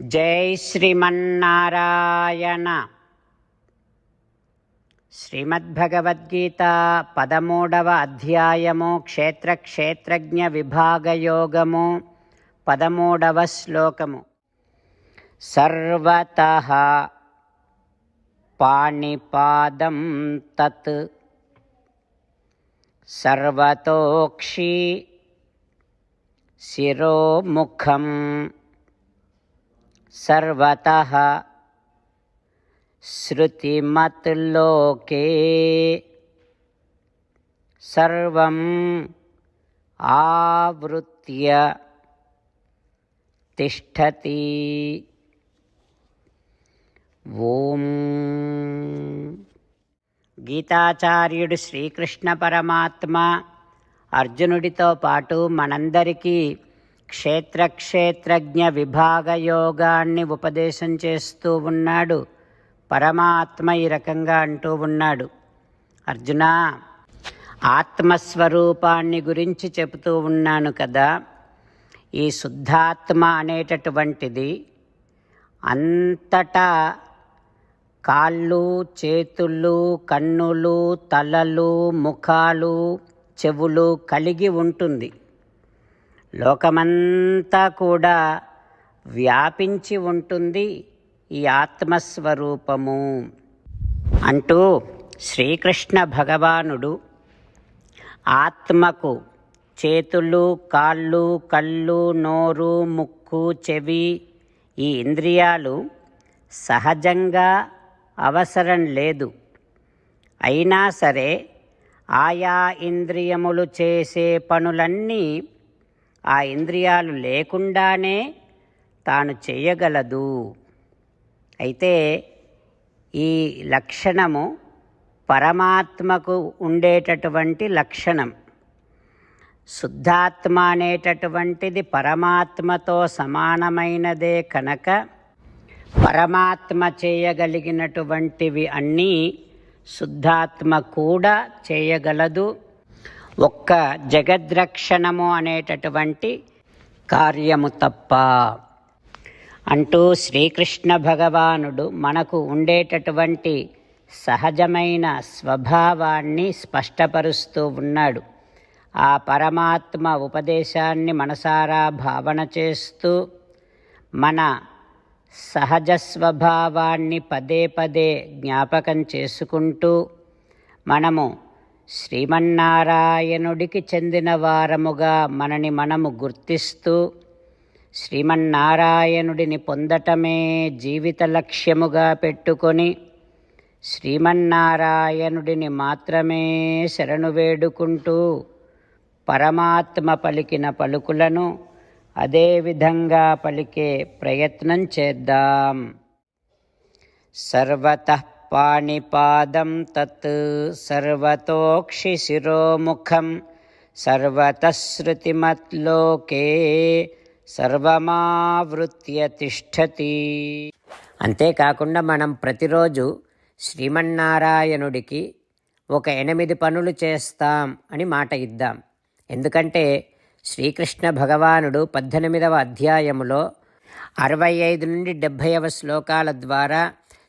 జై శ్రీమన్నారాయణ. శ్రీమద్భగవద్గీత పదమూడవ అధ్యాయము క్షేత్రక్షేత్రజ్ఞ విభాగయోగము పదమూడవ శ్లోకము. సర్వత పాణిపాదం తత్. సర్వతోక్షి శిరోముఖం. सर्वतः श्रुतिमत्लोके सर्वम् आवृत्य तिष्ठति ఓం గీతాచార్యుడు శ్రీకృష్ణ పరమాత్మ అర్జునుడితో పాటు మనందరికీ క్షేత్రక్షేత్రజ్ఞ విభాగ యోగాన్ని ఉపదేశం చేస్తూ ఉన్నాడు. పరమాత్మ ఈ రకంగా అంటూ ఉన్నాడు. అర్జున ఆత్మస్వరూపాన్ని గురించి చెబుతూ ఉన్నాను కదా. ఈ శుద్ధాత్మ అనేటటువంటిది అంతటా కాళ్ళు చేతులు కన్నులు తలలు ముఖాలు చెవులు కలిగి ఉంటుంది. లోకమంతా కూడా వ్యాపించి ఉంటుంది ఈ ఆత్మస్వరూపము. అంటూ శ్రీకృష్ణ భగవానుడు ఆత్మకు చేతులు కాళ్ళు కళ్ళు నోరు ముక్కు చెవి ఈ ఇంద్రియాలు సహజంగా అవసరం లేదు. అయినా సరే ఆయా ఇంద్రియములు చేసే పనులన్నీ ఆ ఇంద్రియాలు లేకుండానే తాను చేయగలదు. అయితే ఈ లక్షణము పరమాత్మకు ఉండేటటువంటి లక్షణం. శుద్ధాత్మ అనేటటువంటిది పరమాత్మతో సమానమైనదే కనుక పరమాత్మ చేయగలిగినటువంటివి అన్నీ శుద్ధాత్మ కూడా చేయగలదు. ఒక్క జగద్రక్షణము అనేటటువంటి కార్యము తప్ప. అంటూ శ్రీకృష్ణ భగవానుడు మనకు ఉండేటటువంటి సహజమైన స్వభావాన్ని స్పష్టపరుస్తూ ఉన్నాడు. ఆ పరమాత్మ ఉపదేశాన్ని మనసారా భావన చేస్తూ మన సహజ స్వభావాన్ని పదే పదే జ్ఞాపకం చేసుకుంటూ మనము శ్రీమన్నారాయణుడికి చెందిన వారముగా మనని మనము గుర్తిస్తూ శ్రీమన్నారాయణుడిని పొందటమే జీవిత లక్ష్యముగా పెట్టుకొని శ్రీమన్నారాయణుడిని మాత్రమే శరణు వేడుకుంటూ పరమాత్మ పలికిన పలుకులను అదేవిధంగా పలికే ప్రయత్నం చేద్దాం. సర్వత పాణిపాదం తత్ సర్వతోక్షిశిరోముఖం సర్వతశ్రుతిమత్లోకే సర్వమావృత్య తిష్టతి అంతేకాకుండా మనం ప్రతిరోజు శ్రీమన్నారాయణుడికి ఒక ఎనిమిది పనులు చేస్తాం అని మాట ఇద్దాం. ఎందుకంటే శ్రీకృష్ణ భగవానుడు పద్దెనిమిదవ అధ్యాయములో అరవై ఐదు నుండి డెబ్భైవ శ్లోకాల ద్వారా